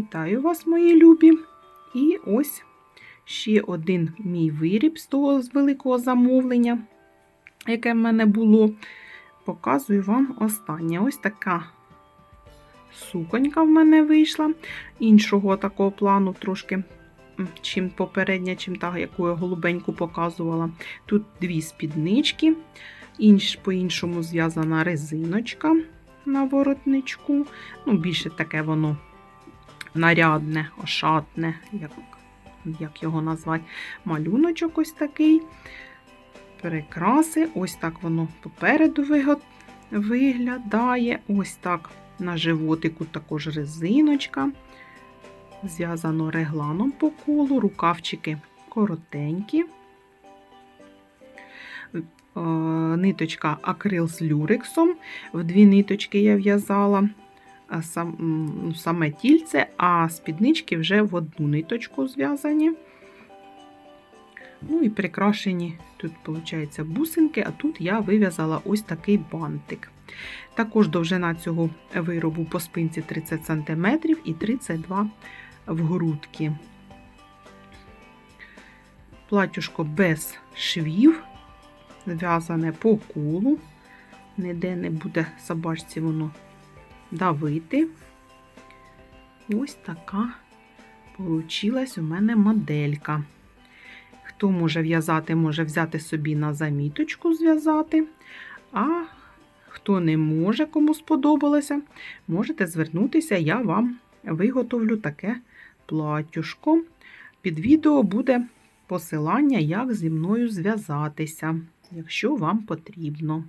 Вітаю вас, мої любі! І ось ще один мій виріб з того з великого замовлення, яке в мене було. Показую вам останнє. Ось така суконька в мене вийшла. Іншого такого плану, трошки, чим попередня, чим та, яку я голубеньку показувала. Тут дві спіднички, інш, по-іншому зв'язана резиночка на воротничку. Ну, більше таке воно нарядне, ошатне, як, як його назвати, малюночок ось такий. Прикраси, ось так воно попереду виглядає. Ось так на животику також резиночка. Зв'язано регланом по колу, рукавчики коротенькі. Е, Ниточка акрил з люрексом. В дві ниточки я в'язала сам, саме тільце, а спіднички вже в одну ниточку зв'язані. Ну і прикрашені тут, виходить, бусинки, а тут я вив'язала ось такий бантик. Також довжина цього виробу по спинці 30 см і 32 в грудки. Платюшко без швів, зв'язане по колу. Ніде не буде собачці воно давити. Ось така получилась у мене моделька. Хто може в'язати, може взяти собі на заміточку зв'язати. А хто не може, кому сподобалося, можете звернутися, я вам виготовлю таке платюшко. Під відео буде посилання, як зі мною зв'язатися, якщо вам потрібно.